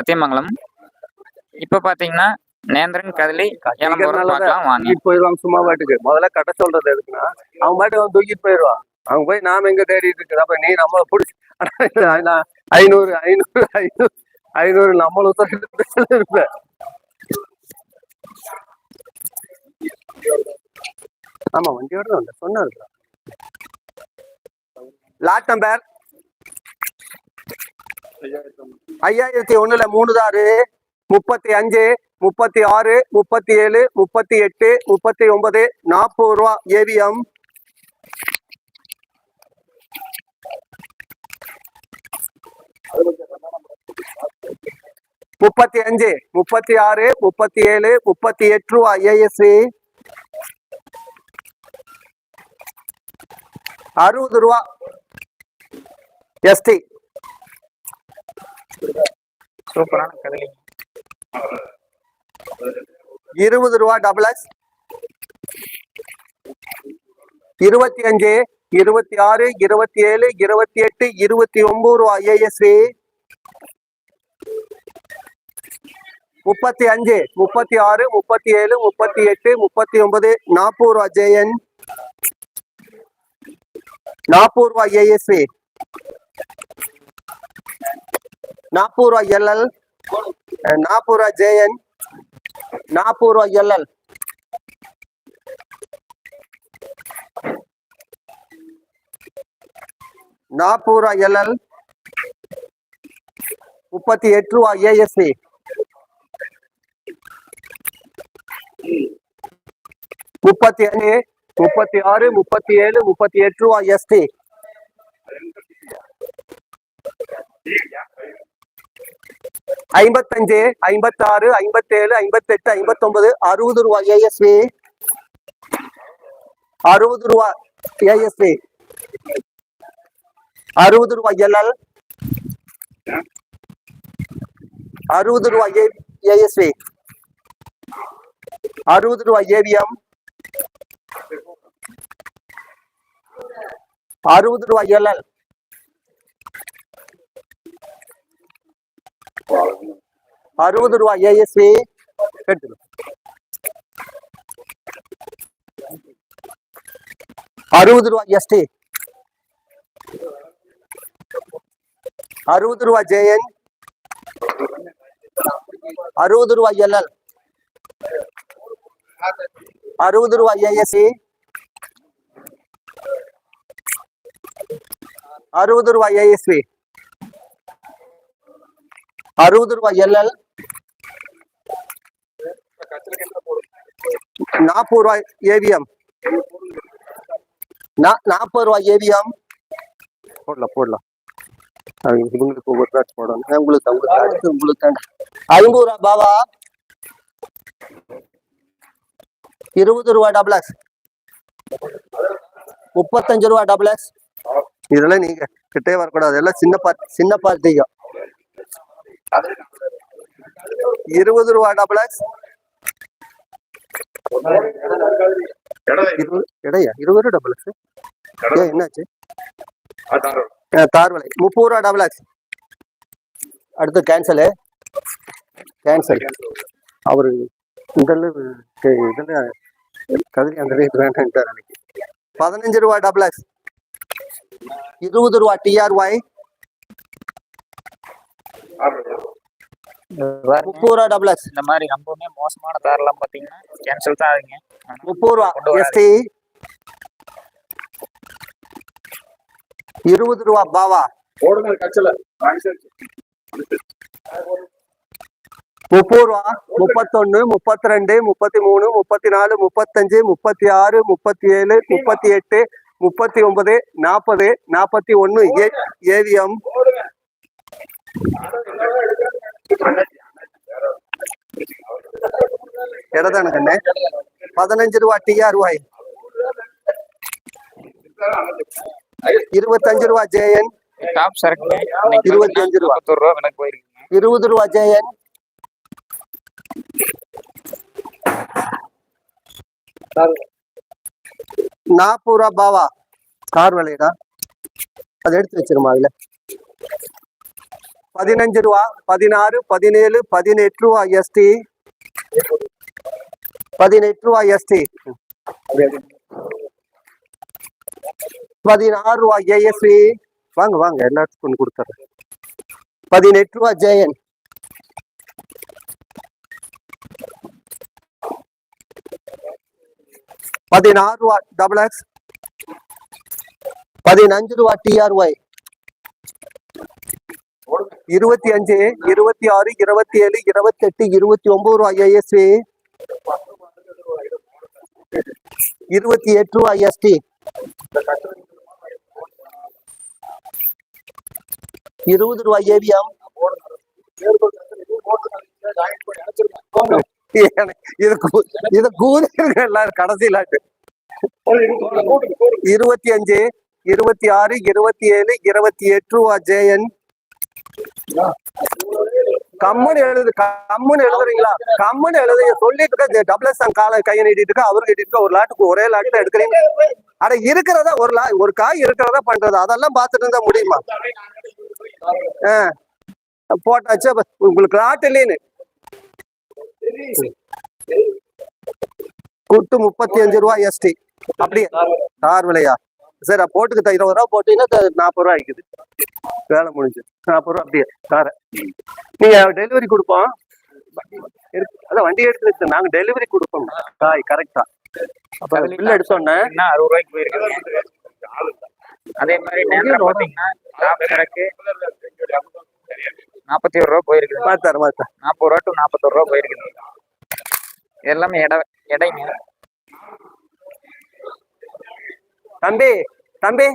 சத்தியமங்கலம். இப்ப பாத்தீங்கன்னா நேந்திரன் கதலி போயிடுவாங்க சும்மா பாட்டுக்கு. முதல்ல கட்ட சொல்றது எதுக்குன்னா அவங்க பாட்டுக்கு அவன் தூக்கிட்டு போயிடுவான் அவங்க போய் நாம எங்க தேடிட்டு இருக்கிற அப்ப நீ நம்மள பிடிச்சி ஐநூறு ஐநூறு ஐநூறு ஐநூறு நம்மள உத்தரவு இருப்ப ஆமா வண்டியோட சொன்னாரு லாட் நம்பர் ஐயாயிரத்தி ஒண்ணுல மூணு தாரு முப்பத்தி அஞ்சு முப்பத்தி ஆறு முப்பத்தி ஏழு முப்பத்தி எட்டு முப்பத்தி ஒன்பது நாற்பது ரூபா ஏவிஎம். முப்பத்தி அஞ்சு முப்பத்தி ஆறு முப்பத்தி ஏழு முப்பத்தி எட்டு ரூபா ஏஎஸ்சி அறுபது ரூபா எஸ்டி. சூப்பரான கதலி. இருபது ரூபா டபுள் எக்ஸ் இருபத்தி அஞ்சு இருபத்தி ஆறு இருபத்தி ஏழு இருபத்தி எட்டு இருபத்தி ஒன்பது ரூபா ஏஎஸ்வி முப்பத்தி அஞ்சு முப்பத்தி ஆறு முப்பத்தி ஏழு முப்பத்தி எட்டு முப்பத்தி ஒன்பது நாற்பது ரூபா ஜேஎன் நாற்பது ரூபா ஏஎஸ்வி நாற்பது ரூபா எல்எல் நாற்பது ரூபா ஜேஎன் நாற்பது ரூபா எல்எல் நாற்பது ரூபா எல்எல் முப்பத்தி எட்டு ரூபா ஏஎஸ்சி முப்பத்தி அஞ்சு முப்பத்தி ஆறு முப்பத்தி ஏழு முப்பத்தி எட்டு ரூபா எஸ்டி ஐம்பத்தஞ்சு ஐம்பத்தாறு ஐம்பத்தேழு ஐம்பத்தெட்டு ஐம்பத்தொன்பது அறுபது ரூபா ஏஎஸ்வி அறுபது ரூபா ஏஎஸ்வி அறுபது ரூபா எல்எல் அறுபது ரூபா ஏ ஏஎஸ்வி அறுபது ரூபா ஏவிஎம் அறுபது ரூபா எல்எல் அறுபது ரூபா ஏஎஸ்வி எடுத்துக்கோ அறுபது ரூபா எஸ்டி அறுபது ரூபா ஜேஎன் அறுபது ரூபா எல்எல் அறுபது ரூபா ஏஎஸ்சி அறுபது ரூபா ஏஎஸ்வி அறுபது ரூபா எல்எல் நாற்பது ரூபாய் ஏவிஎம் நாற்பது ரூபாய் ஏவிஎம் போடலாம் போடலாம். அவங்க இவங்களுக்கு ஒவ்வொரு பேட்ச் போடணும். உங்களுக்கு உங்களுக்கு உங்களுக்கு ஐம்பது ரூபா பாபா. இருபது ரூபா டபுள் எக்ஸ் முப்பத்தஞ்சு ரூபா டபுள் எக்ஸ் இதெல்லாம் நீங்க கிட்டே வரக்கூடாது. எல்லாம் சின்ன பார்ட்டி சின்ன பார்ட்டிங்க இருபது ரூபா டபுள் எக்ஸ் இடையா இருபது ரூபா டபுள் எக்ஸ் ஏன் என்னாச்சு? ஆ, தார்வலை முப்பது ரூபா டபுள் எக்ஸ் அடுத்து கேன்சலு கேன்சல் அவரு இதில் இதில் கதிரி அந்த ரேட் வேண்டான்ட்டார் அன்னைக்கு. பதினஞ்சு ரூபா டபுள் எக்ஸ் இருபது ரூபா டிஆர்ஒய் முப்பது ரூபா டபுள் எக்ஸ் இந்த மாதிரி ரொம்பவுமே மோசமான தாரெல்லாம் பாத்தீங்கன்னா கேன்சல் தான் ஆகுங்க ஆனா முப்பது ரூபா கொண்டு வராது. எஸ்டி இருபது ரூபா பாவா. ஓடுங்க முப்பது ரூபா முப்பத்தொன்னு முப்பத்தி ரெண்டு முப்பத்தி மூணு முப்பத்தி நாலு முப்பத்தஞ்சு முப்பத்தி ஆறு முப்பத்தி ஏழு முப்பத்தி எட்டு முப்பத்தி ஒன்பது நாற்பது நாற்பத்தி ஒன்னு ஏவிஎம் இடதான கண்ணே பதினஞ்சு ரூபா டிஆர்ஒய் இருபத்தஞ்சு ரூபா ஜேஎன் டாப் சரக்கு இருபத்தி அஞ்சு ரூபா. ரூபா விலைக்கு போயிருக்குங்க இருபது ரூபா ஜேஎன் நாற்பது ரூபா பாவா கார் விலையடா அதை எடுத்து வச்சிருமா அதுல பதினஞ்சு ரூபா பதினாறு பதினேழு பதினெட்டு ரூபா எஸ்டி பதினெட்டு ரூபா எஸ்டி பதினாறு ரூபா ஏஎஸ்வி வாங்க வாங்க எல்லாத்துக்கும் கொண்டு கொடுத்துறேன். பதினெட்டு ரூபா ஜெயன் பதினாறு ரூபா டபுள் எக்ஸ் பதினஞ்சு ரூபா டிஆர்ஒய் இருபத்தி அஞ்சு இருபத்தி ஆறு இருபத்தி ஏழு இருபத்தி எட்டு இருபத்தி ஒன்பது ரூபா ஐஎஸ்டி இருபத்தி எட்டு ரூபா ஐஎஸ்டி இருபது ரூபா ஏவிஎம் இது கூறி இது எல்லாரும் கடைசியில் இருபத்தி அஞ்சு இருபத்தி ஆறு இருபத்தி ஏழு இருபத்தி எட்டு ரூபா ஜேஎன் கம்முன்னு எழுது கம்முன்னு எழுதுறீங்களா? கம்முன்னு எழுதுங்க சொல்லிட்டு இருக்க டபுள் எஸ் காலை கையை நீட்டிட்டு இருக்க அவரு நீட்டிட்டு இருக்க ஒரு லாட்டுக்கு ஒரே லாட்டு எடுக்கிறீங்க. அட இருக்கிறதா ஒரு லா ஒரு காய் இருக்கிறதா பண்றது? அதெல்லாம் பார்த்துட்டு இருந்தா முடியுமா? போட்டாச்சு உங்களுக்கு லாட் இல்லைன்னு. குட்டு முப்பத்தி அஞ்சு ரூபா எஸ்டி அப்படியே. தார் விலையா? சரி போட்டுக்கு இருபது ரூபா போட்டீங்கன்னா நாற்பது ரூபா ஆயிக்குது. வேலை முடிஞ்சு. நாற்பது ரூபா அப்படியே தார. நீங்க டெலிவரி கொடுப்போம். அதான் வண்டி எடுத்து நாங்க டெலிவரி கொடுப்போம். காய் கரெக்டா அப்ப பில் எடுத்தோன்னே அறுபது ரூபாய்க்கு போயிருக்குது அதே மாதிரி நாற்பத்தி ஒரு ரூபா போயிருக்குது. மாத்தாரு மாத்தாரு நாற்பது ரூபா டு நாற்பத்தொரு ரூபா போயிருக்குது. எல்லாமே எடை எடைங்க. தம்பி தம்பி.